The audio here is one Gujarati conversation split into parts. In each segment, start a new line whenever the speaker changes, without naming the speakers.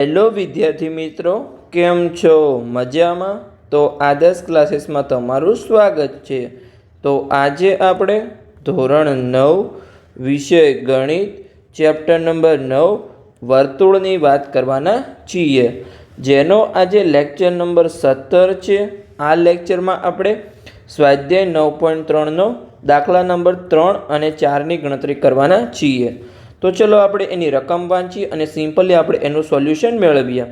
હેલો વિદ્યાર્થી મિત્રો, કેમ છો? મજામાં? તો આદર્શ ક્લાસીસમાં તમારું સ્વાગત છે. તો આજે આપણે ધોરણ નવ, વિષય ગણિત, ચેપ્ટર નંબર નવ, વર્તુળની વાત કરવાના છીએ. જેનો આજે લેક્ચર નંબર સત્તર છે. આ લેક્ચરમાં આપણે સ્વાધ્યાય નવ પોઈન્ટ ત્રણનો દાખલા નંબર ત્રણ અને ચારની ગણતરી કરવાના છીએ. તો ચલો આપણે એની રકમ વાંચી અને સિમ્પલી આપણે એનું સોલ્યુશન મેળવીએ.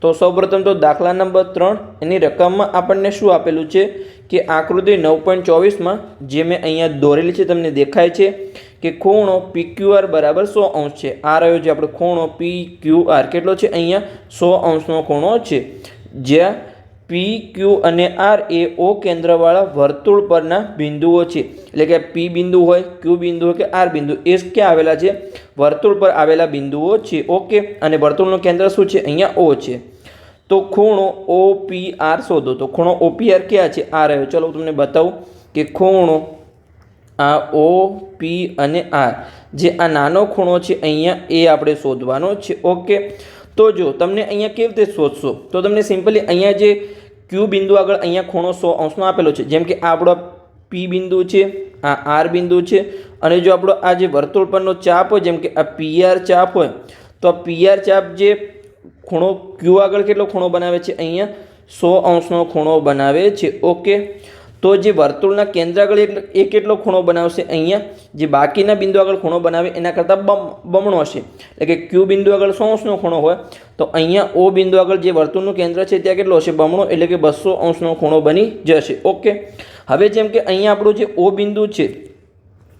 તો સૌપ્રથમ તો દાખલા નંબર ત્રણ, એની રકમમાં આપણને શું આપેલું છે? કે આકૃતિ નવ પોઈન્ટ ચોવીસમાં જે મેં અહીંયા દોરેલી છે, તમને દેખાય છે કે ખૂણો પી ક્યુ આર બરાબર સો અંશ છે. આ રહ્યો છે આપણો ખૂણો પી ક્યુ આર કેટલો છે અહીંયા? સો અંશનો ખૂણો છે. જ્યાં પી, ક્યુ અને આર એ ઓ કેન્દ્રવાળા વર્તુળ પરના બિંદુઓ છે. એટલે કે પી બિંદુ હોય, ક્યુ બિંદુ હોય કે આર બિંદુ, એ ક્યાં આવેલા છે? વર્તુળ પર આવેલા બિંદુઓ છે. ઓકે અને વર્તુળનું કેન્દ્ર શું છે? અહીંયા ઓ છે. તો ખૂણો ઓ પી આર શોધો. તો ખૂણો ઓ પી આર ક્યાં છે? આ રહ્યો. ચલો, હું તમને બતાવું કે ખૂણો આ ઓ પી અને આર, જે આ નાનો ખૂણો છે, અહીંયા એ આપણે શોધવાનો છે. ઓકે તો જો, તમને અહીંયા કેવી રીતે શોધશો? તો તમને સિમ્પલી અહીંયા જે ક્યુ બિંદુ આગળ અહીંયા ખૂણો સો અંશનો આપેલો છે. જેમ કે આ આપણો પી બિંદુ છે, આ આર બિંદુ છે, અને જો આપણો આ જે વર્તુળ પરનો ચાપ હોય, જેમ કે આ પીઆર ચાપ હોય, તો આ પીઆર ચાપ જે ખૂણો ક્યુ આગળ કેટલો ખૂણો બનાવે છે? અહીંયા સો અંશનો ખૂણો બનાવે છે. ઓકે તો જે વર્તુળના કેન્દ્ર આગળ એ કેટલો ખૂણો બનાવશે અહીંયા, જે બાકીના બિંદુ આગળ ખૂણો બનાવે, એના કરતાં બમ બમણો હશે. એટલે કે ક્યુ બિંદુ આગળ સો અંશનો ખૂણો હોય, તો અહીંયા ઓ બિંદુ આગળ જે વર્તુળનું કેન્દ્ર છે, ત્યાં કેટલો હશે? બમણો, એટલે કે બસો અંશનો ખૂણો બની જશે. ઓકે? હવે જેમ કે અહીંયા આપણું જે ઓ બિંદુ છે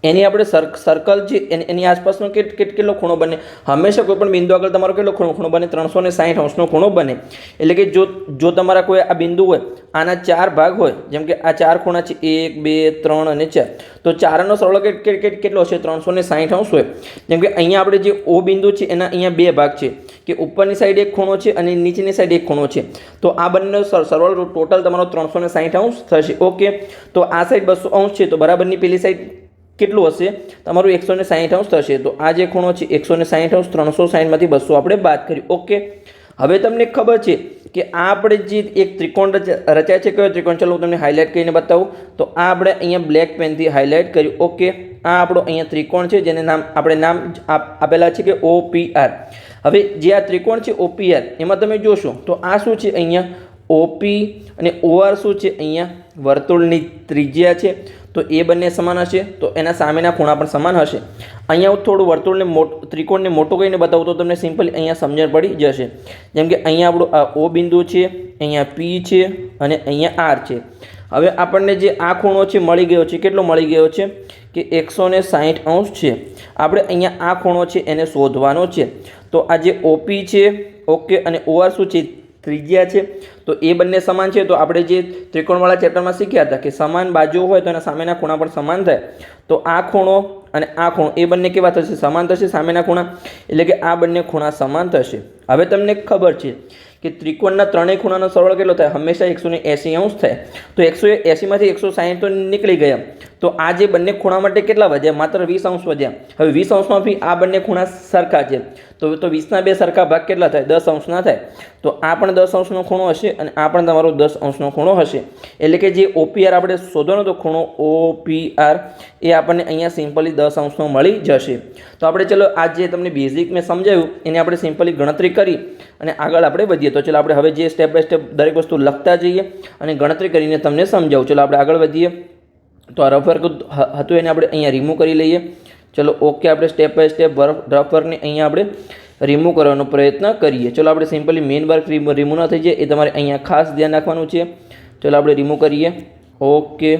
એની આપણે સર્કલ છે એની આસપાસનો કેટ કેટ, કેટલો ખૂણો બને? હંમેશા કોઈ પણ બિંદુ આગળ તમારો કેટલો ખૂણો? ખૂણો બને ત્રણસો ને સાઠ અંશનો ખૂણો બને. એટલે કે જો જો તમારા કોઈ આ બિંદુ હોય, આના ચાર ભાગ હોય, જેમ કે આ ચાર ખૂણા છે, એક, બે, ત્રણ અને ચાર. તો ચારનો સરળ કેટ કેટ કેટલો હશે? ત્રણસો ને સાઠ અંશ હોય. જેમ કે અહીંયા આપણે જે ઓ બિંદુ છે, એના અહીંયા બે ભાગ છે. કે ઉપરની સાઈડ એક ખૂણો છે અને નીચેની સાઈડ એક ખૂણો છે. તો આ બંને સરળ ટોટલ તમારો ત્રણસો ને સાઠ અંશ થશે. ઓકે? તો આ સાઈડ બસો અંશ છે. તો બરાબરની પેલી સાઈડ કેટલું હશે? તમારું એકસો ને સાહીઠ અંશ થશે. તો આ જે ખૂણો છે, એકસો ને સાહીઠ અંશ ત્રણસો સાહીઠમાંથી બસો આપણે બાદ કરી. ઓકે? હવે તમને ખબર છે કે આ આપણે જે એક ત્રિકોણ રચાય છે, કયો ત્રિકોણ? ચાલો હું તમને હાઇલાઇટ કરીને બતાવું. તો આ આપણે અહીંયા બ્લેક પેનથી હાઇલાઇટ કર્યું. ઓકે? આ આપણો અહીંયા ત્રિકોણ છે, જેને નામ, આપણે નામ આપેલા છે કે ઓ પી આર હવે જે આ ત્રિકોણ છે, ઓપીઆર, એમાં તમે જોશો, તો આ શું છે અહીંયા? ઓપી અને ઓઆર શું છે? અહીંયા વર્તુળની ત્રિજ્યા છે. તો એ બંને સમાન હશે, તો એના સામેના ખૂણા પણ સમાન હશે. અહીંયા હું થોડું વર્તુળને મોટ, ત્રિકોણને મોટો કરીને બતાવું તો તમને સિમ્પલી અહીંયા સમજણ પડી જશે. જેમ કે અહીંયા આપણું આ ઓ બિંદુ છે, અહીંયા પી છે અને અહીંયા આર છે. હવે આપણને જે આ ખૂણો છે મળી ગયો છે, કેટલો મળી ગયો છે? કે એકસો ને સાહીઠ અંશ છે. આપણે અહીંયા આ ખૂણો છે એને શોધવાનો છે. તો આ જે ઓપી છે, ઓકે, અને ઓઆર શું છે? ત્રિજ્યા છે. તો એ બંને સમાન છે. તો આપણે જે ત્રિકોણવાળા ચેપ્ટરમાં શીખ્યા હતા કે સમાન બાજુ હોય તો એના સામેના ખૂણા પણ સમાન થાય. તો આ ખૂણો અને આ ખૂણો એ બંને કેવા થશે? સમાન થશે સામેના ખૂણા. એટલે કે આ બંને ખૂણા સમાન થશે. હવે તમને ખબર છે કે ત્રિકોણના ત્રણેય ખૂણાનો સરળ કેટલો થાય? હંમેશા એકસો ને એંસી અંશ થાય. તો એકસો એંસીમાંથી એકસો સાહીઠ તો નીકળી ગયા. તો આ જે બંને ખૂણા માટે કેટલા વધ્યા? માત્ર વીસ અંશ વધ્યા. હવે વીસ અંશમાંથી આ બંને ખૂણા સરખા છે. તો તો વીસના બે સરખા ભાગ કેટલા થાય? દસ અંશના થાય. તો આ પણ દસ અંશનો ખૂણો હશે અને આ પણ તમારો દસ અંશનો ખૂણો હશે. એટલે કે જે ઓપીઆર આપણે શોધવાનો તો ખૂણો ઓ પી આર એ આપણને અહીંયા સિમ્પલી દસ અંશનો મળી જશે. તો આપણે ચલો આ જે તમને બેઝિક મેં સમજાવ્યું, એની આપણે સિમ્પલી ગણતરી કરી અને આગળ આપણે વધીએ. તો ચલો આપણે હવે જે સ્ટેપ બાય સ્ટેપ દરેક વસ્તુ લખતા જઈએ અને ગણતરી કરીને તમને સમજાવું. ચલો આપણે આગળ વધીએ. તો આ રફ વર્ક હતું એને આપણે અહીંયા રિમૂવ કરી લઈએ. ચલો ઓકે આપણે સ્ટેપ બાય સ્ટેપ રફ વર્કને અહીંયા આપણે રિમૂવ કરવાનો પ્રયત્ન કરીએ. ચલો, આપણે સિમ્પલી મેઇન વર્ક રિમૂવ ન થઈ જાય, એ તમારે અહીંયા ખાસ ધ્યાન રાખવાનું છે. ચલો, આપણે રિમૂવ કરીએ. ઓકે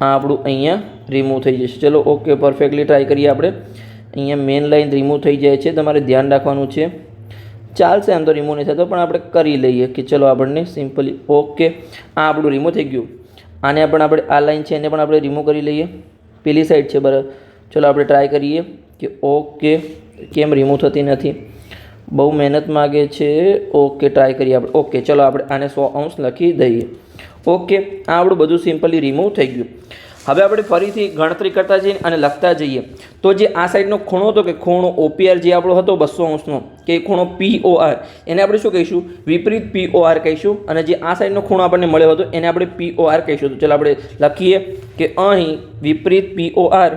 આ આપણું અહીંયા રિમૂવ થઈ જશે. ચલો ઓકે પરફેક્ટલી ટ્રાય કરીએ આપણે. અહીંયા મેઇન લાઇન રિમૂવ થઈ જાય છે, તમારે ધ્યાન રાખવાનું છે. ચાલશે, આમ તો રિમૂવ નહીં થતો પણ આપણે કરી લઈએ કે ચલો, આપણને સિમ્પલી ઓકે આ આપણું રિમૂવ થઈ ગયું. આને પણ આપણે આ લાઈન છે એને પણ આપણે રિમૂવ કરી લઈએ. પેલી સાઈડ છે બરાબર. ચલો આપણે ટ્રાય કરીએ કે ઓકે કેમ રિમૂવ થતી નથી. બહુ મહેનત માગે છે. ઓકે ટ્રાય કરીએ આપણે. ઓકે ચલો આપણે આને સો અંશ લખી દઈએ. ઓકે આ આપણું બધું સિમ્પલી રિમૂવ થઈ ગયું. હવે આપણે ફરીથી ગણતરી કરતા જઈએ અને લખતા જઈએ. તો જે આ સાઈડનો ખૂણો હતો કે ખૂણો ઓપીઆર જે આપણો હતો બસો અંશનો, કે ખૂણો પીઓઆર એને આપણે શું કહીશું? વિપરીત પીઓઆર કહીશું. અને જે આ સાઈડનો ખૂણો આપણને મળ્યો હતો, એને આપણે પીઓઆર કહીશું. તો ચાલો આપણે લખીએ કે અહીં વિપરીત પીઓઆર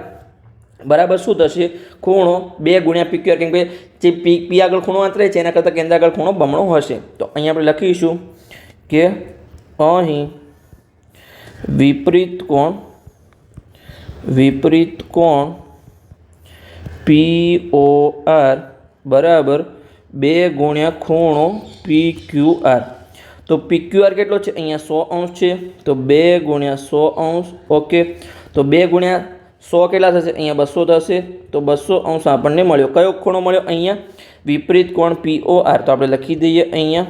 બરાબર શું થશે? ખૂણો બે ગુણ્યા પીક્યુઆર કેમ કે જે પી પી આગળ ખૂણો આંતરે છે, એના કરતાં કેન્દ્ર આગળ ખૂણો બમણો હશે. તો અહીંયા આપણે લખીશું કે અહીં વિપરીત કોણ? વિપરીત કોણ? પી ઓ આર બરાબર બે ગુણ્યા ખૂણો પી ક્યુ આર તો પી ક્યુ આર કેટલો છે? અહીંયા સો અંશ છે. તો બે ગુણ્યા સો અંશ, ઓકે. તો બે ગુણ્યા સો કેટલા થશે? અહીંયા બસો થશે. તો બસો અંશ આપણને મળ્યો. કયો ખૂણો મળ્યો અહીંયા? વિપરીત કોણ? પી ઓ આર તો આપણે લખી દઈએ અહીંયા.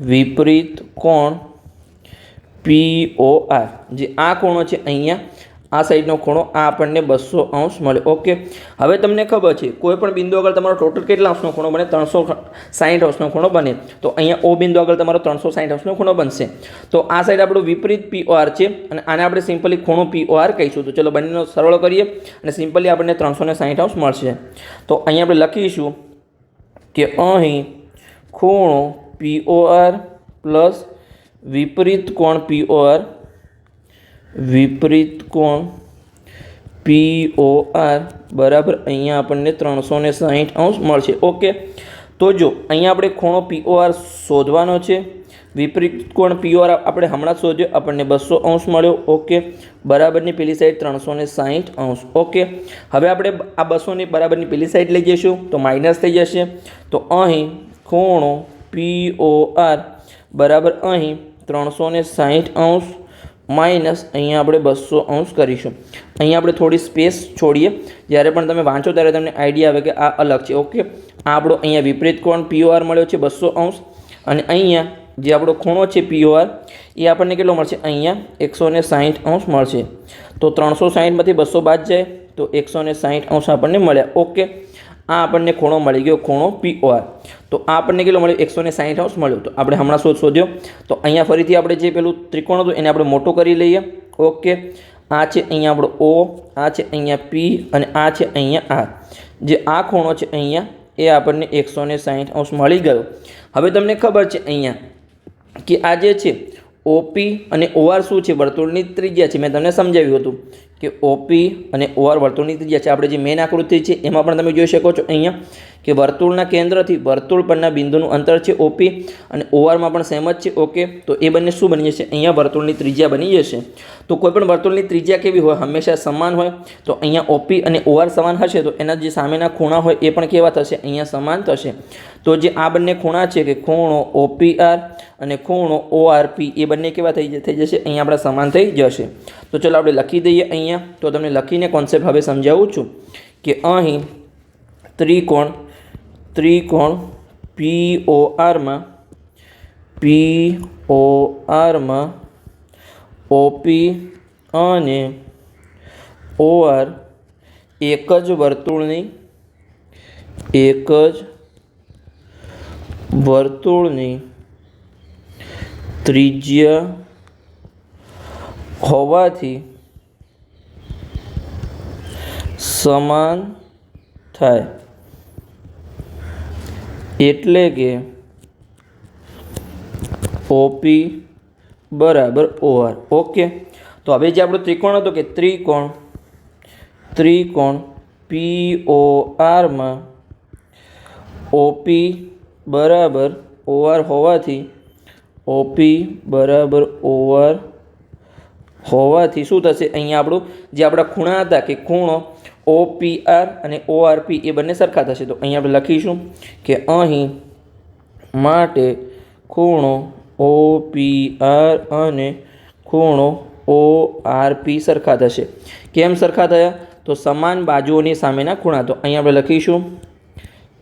વિપરીત કોણ? પી ઓ આર જે આ ખૂણો છે અહીંયા આ સાઈડનો ખૂણો આ આપણને બસો અંશ મળે. ઓકે હવે તમને ખબર છે, કોઈ પણ બિંદુ આગળ તમારો ટોટલ કેટલા અંશનો ખૂણો બને? ત્રણસો સાઠ અંશનો ખૂણો બને. તો અહીંયા ઓ બિંદુ આગળ તમારો ત્રણસો સાઠ અંશનો ખૂણો બનશે. તો આ સાઈડ આપણું વિપરીત પી છે, અને આને આપણે સિમ્પલી ખૂણો પી કહીશું. તો ચલો બંનેનો સરળ કરીએ, અને સિમ્પલી આપણને ત્રણસો ને સાઠ અંશ મળશે. તો અહીંયા આપણે લખીશું કે અહીં ખૂણો પી પ્લસ વિપરીત કોણ પી ઓ આર વિપરીત કોણ? પી ઓ આર બરાબર? અહીંયા આપણને ત્રણસો ને સાહીઠ અંશ મળશે. ઓકે. તો જો, અહીંયા આપણે ખૂણો પી ઓ આર શોધવાનો છે. વિપરીત કોણ? પી ઓ આર આપણે હમણાં શોધ્યો. આપણને બસો અંશ મળ્યો. ઓકે. બરાબરની પેલી સાઈડ ત્રણસો ને સાહીઠ અંશ. ઓકે. હવે આપણે આ બસોની બરાબરની પેલી સાઈડ લઈ જઈશું. તો માઇનસ થઈ જશે. તો અહીં ખૂણો પી ઓ આર બરાબર? અહીં ત્રણસો ને સાહીઠ અંશ માઇનસ અહીંયા આપણે બસો અંશ કરીશું. અહીંયા આપણે થોડી સ્પેસ છોડીએ. જ્યારે પણ તમે વાંચો ત્યારે તમને આઈડિયા આવે કે આ અલગ છે. ઓકે? આ આપણો અહીંયા વિપરીત કોણ પીઓઆર મળ્યો છે બસો અંશ. અને અહીંયા જે આપણો ખૂણો છે પીઓઆર એ આપણને કેટલો મળશે? અહીંયા એકસો ને સાહીઠ અંશ મળશે. તો ત્રણસો સાહીઠમાંથી બસો બાદ જાય તો એકસો ને સાહીઠ અંશ આપણને મળ્યા. ઓકે? આ આપણને ખૂણો મળી ગયો ખૂણો પીઓઆર તો આ આપણને કેટલો મળ્યો? એકસો ને સાહીઠ અંશ મળ્યો. તો આપણે હમણાં શોધ શોધ્યો. તો અહીંયા ફરીથી આપણે જે પેલું ત્રિકોણ હતું એને આપણે મોટો કરી લઈએ. ઓકે. આ છે અહીંયા આપણો ઓ આ છે અહીંયા પી અને આ છે અહીંયા આર જે આ ખૂણો છે અહીંયા, એ આપણને એકસો ને સાહીઠ અંશ મળી ગયો. હવે તમને ખબર છે અહીંયા કે આ જે છે ઓપી અને ઓઆર શું છે? વર્તુળની ત્રિજ્યા છે. મેં તમને સમજાવ્યું હતું. કે ઓપી અને ઓઆર વર્તુળની ત્રિજ્યા છે. આપણે જે મેન આકૃતિ છે એમાં પણ તમે જોઈ શકો છો અહીંયા કે વર્તુળના કેન્દ્રથી વર્તુળ પરના બિંદુનું અંતર છે ઓપી અને ઓઆરમાં પણ સેમ જ છે. ઓકે તો એ બંને શું બની જશે? અહીંયા વર્તુળની ત્રિજ્યા બની જશે. તો કોઈ પણ વર્તુળની ત્રિજ્યા કેવી હોય? હંમેશા સમાન હોય. તો અહીંયા ઓપી અને ઓઆર સમાન હશે. તો એના જે સામેના ખૂણા હોય એ પણ કેવા થશે? અહીંયા સમાન થશે. તો જે આ બંને ખૂણા છે કે ખૂણો ઓપીઆર અને ખૂણો ઓઆરપી એ બંને કેવા થઈ થઈ જશે? અહીંયા આપણા સમાન થઈ જશે. તો ચલો આપણે લખી દઈએ અહીંયા. તો તમને લખીને કોન્સેપ્ટ હવે સમજાવું છું કે અહીં ત્રિકોણ ત્રિકોણ પી ઓ આરમાં પી ઓ આરમાં ઓપી અને ઓઆર એક જ વર્તુળની, એક જ વર્તુળની ત્રિજ્યા હોવાથી સમાન થાય. એટલે કે ઓપી બરાબર ઓઆર ઓકે તો હવે જે આપણો ત્રિકોણ હતો કે ત્રિકોણ ત્રિકોણ પી ઓ આરમાં ઓપી બરાબર ઓઆર હોવાથી ઓપી બરાબર ઓઆર હોવાથી શું થશે? અહીંયા આપણું જે આપણા ખૂણા હતા કે ખૂણો ઓપીઆર આર અને ઓઆરપી એ બંને સરખા થશે. તો અહીંયા આપણે લખીશું કે અહીં માટે ખૂણો ઓપીઆર આર અને ખૂણો ઓ આર પી સરખા થશે. કેમ સરખા થયા? તો સમાન બાજુઓની સામેના ખૂણા. તો અહીંયા આપણે લખીશું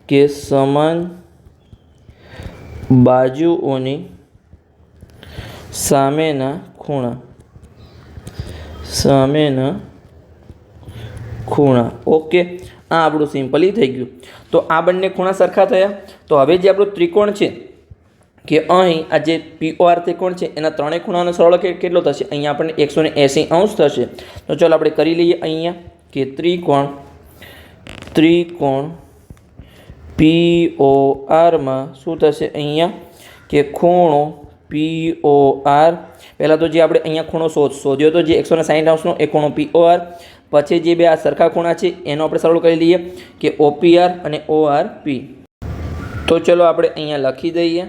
કે સમાન બાજુઓની સામેના ખૂણા. સામેના ખૂણા. ઓકે, આ આપણું સિમ્પલી થઈ ગયું. તો આ બંને ખૂણા સરખા થયા. તો હવે જે આપણું ત્રિકોણ છે, કે અહીં આ જે પીઓઆર ત્રિકોણ છે, એના ત્રણેય ખૂણાનો સરળ કેટલો થશે? અહીંયા આપણને એકસો ને એંસી અંશ થશે. તો ચાલો આપણે કરી લઈએ અહીંયા, કે ત્રિકોણ ત્રિકોણ પી ઓ આરમાં શું થશે અહીંયા? કે ખૂણો પી ઓ આર પહેલાં તો જે આપણે અહીંયા ખૂણો શોધ, શોધ્યો તો જે એકસો ને સાઠ અંશનો એ ખૂણો પી ઓ આર પછી જે બે આ સરખા ખૂણા છે, એનો આપણે સરળ કરી લઈએ કે ઓપીઆર અને ઓ આર પી તો ચલો આપણે અહીંયા લખી દઈએ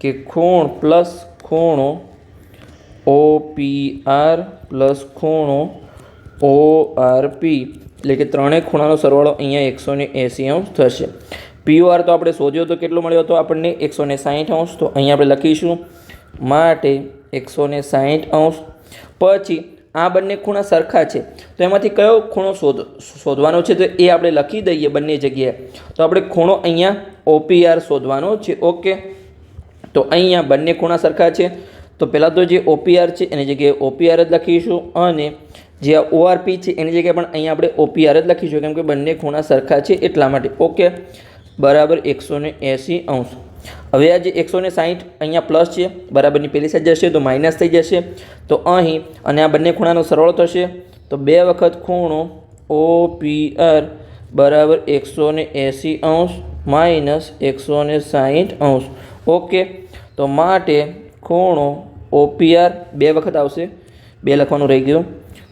કે ખૂણ પ્લસ ખૂણો ઓ પી આર પ્લસ ખૂણો ઓ આર પી એટલે કે ત્રણેય ખૂણાનો સરવાળો અહીંયા એકસો ને એંસી અંશ થશે. પીઓઆર તો આપણે શોધ્યો તો કેટલો મળ્યો હતો આપણને? એકસો ને સાહીઠ અંશ. તો અહીં આપણે લખીશું. માટે એકસો ને સાહીઠ અંશ. પછી આ બંને ખૂણા સરખા છે. તો એમાંથી કયો ખૂણો શોધ, શોધવાનો છે? તો એ આપણે લખી દઈએ બંને જગ્યાએ. તો આપણે ખૂણો અહીંયા ઓપીઆર શોધવાનો છે. ઓકે તો અહીંયા બંને ખૂણા સરખા છે. તો પહેલાં તો જે ઓપીઆર છે, એની જગ્યાએ ઓપીઆર જ લખીશું. અને જે ઓઆરપી છે, એની જગ્યાએ પણ અહીંયા આપણે ઓપીઆર જ લખીશું. કેમ કે બંને ખૂણા સરખા છે એટલા માટે. ઓકે બરાબર એકસો ને એંસી અંશ. હવે આ જે એકસો ને સાહીઠ અહીંયા પ્લસ છે, બરાબરની પેલી સાઈડ જશે તો માઇનસ થઈ જશે. તો અહીં, અને આ બંને ખૂણાનો સરવાળો થશે, તો બે વખત ખૂણો ઓ પી આર બરાબર એકસો ને એંસી અંશ માઇનસ એકસો ને સાહીઠ અંશ. ઓકે, તો માટે ખૂણો ઓપીઆર બે વખત આવશે. બે લખવાનું રહી ગયું.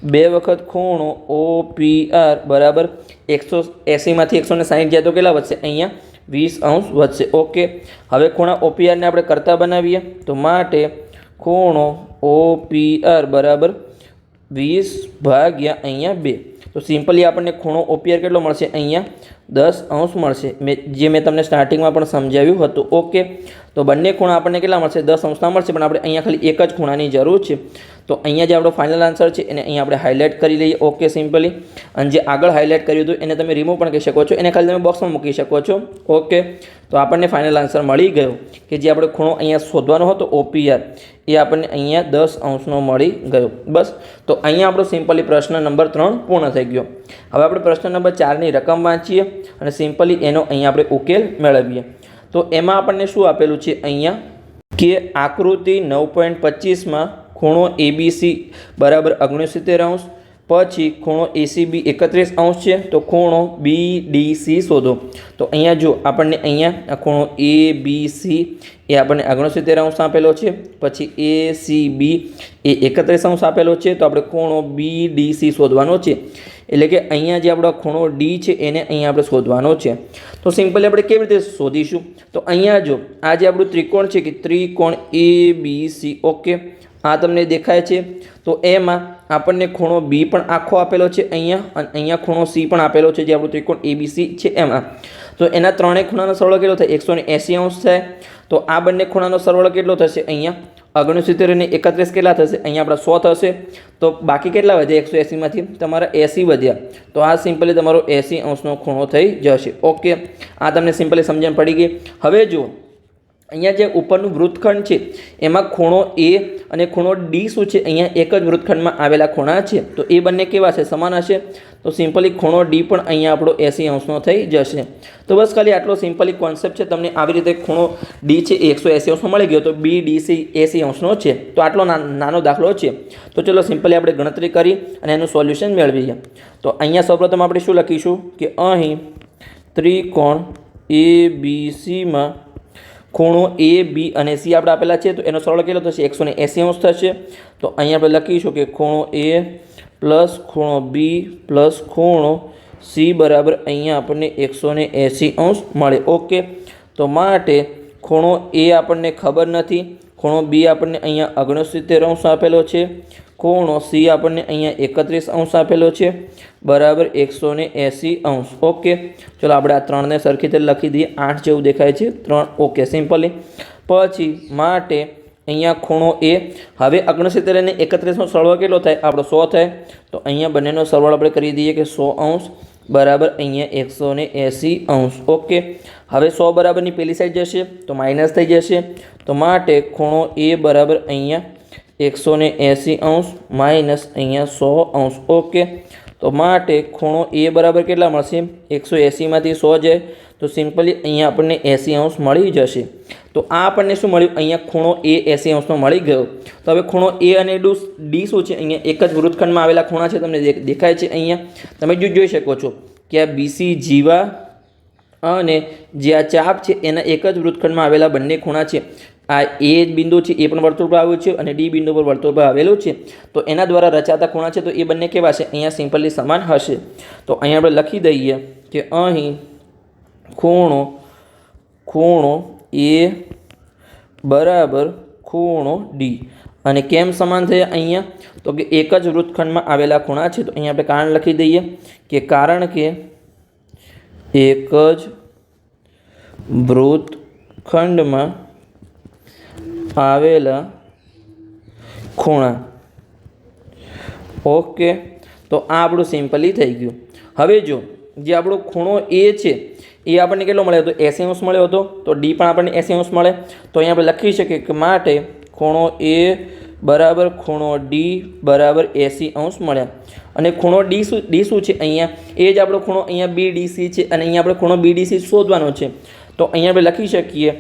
બે વખત ખૂણો ઓ, પી, આર, બરાબર? એકસો એંસીમાંથી એકસો ને સાહીઠ જાય તો કેટલા વધશે? અહીંયા વીસ અંશ વધશે. ઓકે. હવે ખૂણા ઓપીઆરને આપણે કરતા બનાવીએ. તો માટે ખૂણો ઓ, પી, આર બરાબર વીસ ભાગ્યા અહીંયા બે. તો સિમ્પલી આપણને ખૂણો ઓપીઆર કેટલો મળશે? અહીંયા દસ અંશ મળશે. મેં, જે મેં તમને સ્ટાર્ટિંગમાં પણ સમજાવ્યું હતું. ઓકે તો બંને ખૂણા આપણને કેટલા મળશે? દસ અંશના મળશે, પણ આપણે અહીંયા ખાલી એક જ ખૂણાની જરૂર છે. તો અહીંયા જે આપણો ફાઇનલ આન્સર છે, એને અહીંયા આપણે હાઇલાઇટ કરી લઈએ. ઓકે સિમ્પલી અને જે આગળ હાઇલાઇટ કર્યું હતું, એને તમે રિમૂવ પણ કરી શકો છો. એને ખાલી તમે બોક્સમાં મૂકી શકો છો. ઓકે તો આપણને ફાઇનલ આન્સર મળી ગયો કે જે આપણે ખૂણો અહીંયા શોધવાનો હતો ઓપીઆર એ આપણને અહીંયા દસ અંશનો મળી ગયો. બસ. તો અહીંયા આપણો સિમ્પલી પ્રશ્ન નંબર ત્રણ પૂર્ણ થઈ ગયો. હવે આપણે પ્રશ્ન નંબર ચારની રકમ વાંચીએ. અને સિમ્પલી એનો અહીંયા આપણે ઉકેલ મેળવીએ. તો એમાં આપણને શું આપેલું છે અહીંયા? કે આકૃતિ નવ પોઈન્ટ પચીસમાં ખૂણો એબીસી બરાબર ઓગણસિત્તેર અંશ, પછી ખૂણો એસીબી એકત્રીસ અંશ છે, તો ખૂણો બી ડી સી શોધો. તો અહીંયા જો આપણને અહીંયા આ ખૂણો એ બી સી એ આપણને ઓગણસિત્તેર અંશ આપેલો છે, પછી એ સી બી એ એકત્રીસ અંશ આપેલો છે, તો આપણે ખૂણો બી ડી સી શોધવાનો છે. એટલે કે અહીંયા જે આપણો ખૂણો ડી છે, એને અહીંયા આપણે શોધવાનો છે. તો સિમ્પલી આપણે કેવી રીતે શોધીશું? તો અહીંયા જો, આ જે આપણું ત્રિકોણ છે કે ત્રિકોણ એ બી સી ઓકે, આ તમને દેખાય છે. તો એમાં આપણને ખૂણો બી પણ આખો આપેલો છે અહીંયા, અને અહીંયા ખૂણો સી પણ આપેલો છે, જે આપણું ત્રિકોણ એબીસી છે એમાં. તો એના ત્રણેય ખૂણાનો સરવાળો કેટલો થાય? એકસો ને એંસી અંશ થાય. તો આ બંને ખૂણાનો સરવાળો કેટલો થશે? અહીંયા ઓગણસિત્તેર અને એકત્રીસ કેટલા થશે? અહીંયા આપણા સો થશે. તો બાકી કેટલા વધ્યા? એકસો એંસીમાંથી તમારા એંસી વધ્યા. તો આ સિમ્પલી તમારો એંસી અંશનો ખૂણો થઈ જશે. ઓકે. આ તમને સિમ્પલી સમજણ પડી ગઈ. હવે જુઓ. અહીંયા જે ઉપરનું વૃત્તખંડ છે, એમાં ખૂણો એ અને ખૂણો ડી શું છે, અહીંયા એક જ વૃત્તખંડમાં આવેલા ખૂણા છે. તો એ બંને કેવા છે, સમાન હશે? તો સિમ્પલી ખૂણો ડી પણ અહીંયા આપણો એસી અંશનો થઈ જશે. તો બસ ખાલી આટલો સિમ્પલી કોન્સેપ્ટ છે, તમને આવી રીતે ખૂણો ડી છે એકસો એંસી અંશનો મળી ગયો, તો બી ડીસી એસી અંશનો છે. તો આટલો નાનો દાખલો છે. તો ચલો સિમ્પલી આપણે ગણતરી કરી અને એનું સોલ્યુશન મેળવીએ. તો અહીંયા સૌપ્રથમ આપણે શું લખીશું? કે અહીં ત્રિકોણ એ બી સીમાં ખૂણો એ બી અને સી આપણે આપેલા છે, તો એનો સરળ કેટલો થશે? એકસો ને એંસી અંશ થશે. તો અહીંયા આપણે લખીશું કે ખૂણો એ પ્લસ ખૂણો બી પ્લસ ખૂણો સી બરાબર અહીંયા આપણને એકસો ને એંસી અંશ મળે. ઓકે તો માટે ખૂણો એ આપણને ખબર નથી. ખૂણો બી આપણને અહીંયા ઓગણસિત્તેર અંશ આપેલો છે. ખૂણો સી આપણને અહીંયા એકત્રીસ અંશ આપેલો છે. બરાબર એકસો ને એંસી અંશ. ઓકે. ચલો આપણે આ ત્રણને સરખી રીતે લખી દઈએ. આઠ જેવું દેખાય છે. ત્રણ. Okay, simply. પછી માટે અહીંયા ખૂણો એ. હવે ઓગણસિત્તેર અને એકત્રીસનો સરવાળો કેટલો થાય? આપણો સો થાય. તો અહીંયા બંનેનો સરવાળો આપણે કરી દઈએ કે સો અંશ. બરાબર અહીંયા એકસો ને એંસી અંશ. ઓકે. હવે સો બરાબરની પેલી સાઈડ જશે. તો માઇનસ થઈ જશે. તો માટે ખૂણો એ બરાબર અહીંયા એકસો ને એંસી અંશ માઇનસ અહીંયા સો અંશ. ઓકે. તો માટે ખૂણો એ બરાબર કેટલા મળશે? એકસો એંસીમાંથી સો જાય. તો સિમ્પલી અહીંયા આપણને એંસી અંશ મળી જશે. તો આ આપણને શું મળ્યું? અહીંયા ખૂણો એ એંસી અંશનો મળી ગયો. તો હવે ખૂણો એ અને ડુ ડી શું છે? અહીંયા એક જ વૃત્તખંડમાં આવેલા ખૂણા છે, તમને દેખાય છે અહીંયા. તમે જોઈ શકો છો. કે આ બીસી જીવા અને જે આ ચાપ છે, એના એક જ વૃત્તખંડમાં આવેલા બંને ખૂણા છે. આ એ બિંદુ છે, એ પણ વર્તુળ પર આવ્યું છે અને ડી બિંદુ પર વર્તુળ પર આવેલું છે. તો એના દ્વારા રચાતા ખૂણા છે, તો એ બંને કેવા છે અહીંયા સિમ્પલી સમાન હશે. તો અહીંયા આપણે લખી દઈએ કે અહીં ખૂણો ખૂણો એ બરાબર ખૂણો ડી. અને કેમ સમાન થયા અહીંયા? તો કે એક જ વૃત્તખંડમાં આવેલા ખૂણા છે, તો અહીંયા આપણે કારણ લખી દઈએ કે કારણ કે એક જ વૃત્તખંડમાં આવેલા ખૂણા. ઓકે તો આ આપણું સિમ્પલી થઈ ગયું. હવે જો, જે આપણો ખૂણો એ છે, એ આપણને કેટલો મળ્યો હતો એસી અંશ મળ્યો હતો. તો ડી પણ આપણને એસી અંશ મળે. તો અહીંયા આપણે લખી શકીએ કે માટે ખૂણો એ બરાબર ખૂણો ડી બરાબર એસી અંશ મળ્યા. અને ખૂણો ડી શું ડી શું છે અહીંયા? એ જ આપણો ખૂણો અહીંયા બી ડીસી છે અને અહીંયા આપણે ખૂણો બી ડીસી શોધવાનો છે. તો અહીંયા આપણે લખી શકીએ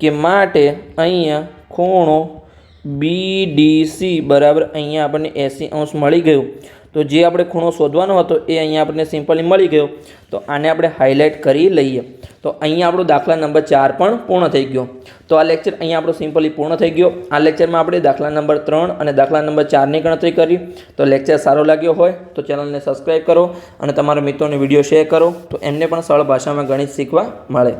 કે માટે અહીંયા ખૂણો બી ડીસી બરાબર અહીંયા આપણને એસી અંશ મળી ગયું. તો જે આપણે ખૂણો શોધવાનો હતો એ અહીંયા આપણને સિમ્પલી મળી ગયો. તો આને આપણે હાઇલાઇટ કરી લઈએ. તો અહીંયા આપણો દાખલા નંબર ચાર પણ પૂર્ણ થઈ ગયો. તો આ લેક્ચર અહીંયા આપણો સિમ્પલી પૂર્ણ થઈ ગયો. આ લેક્ચરમાં આપણે દાખલા નંબર ત્રણ અને દાખલા નંબર ચારની ગણતરી કરી. તો લેક્ચર સારો લાગ્યો હોય તો ચેનલને સબસ્ક્રાઈબ કરો અને તમારા મિત્રોને વીડિયો શેર કરો તો એમને પણ સરળ ભાષામાં ગણિત શીખવા મળે.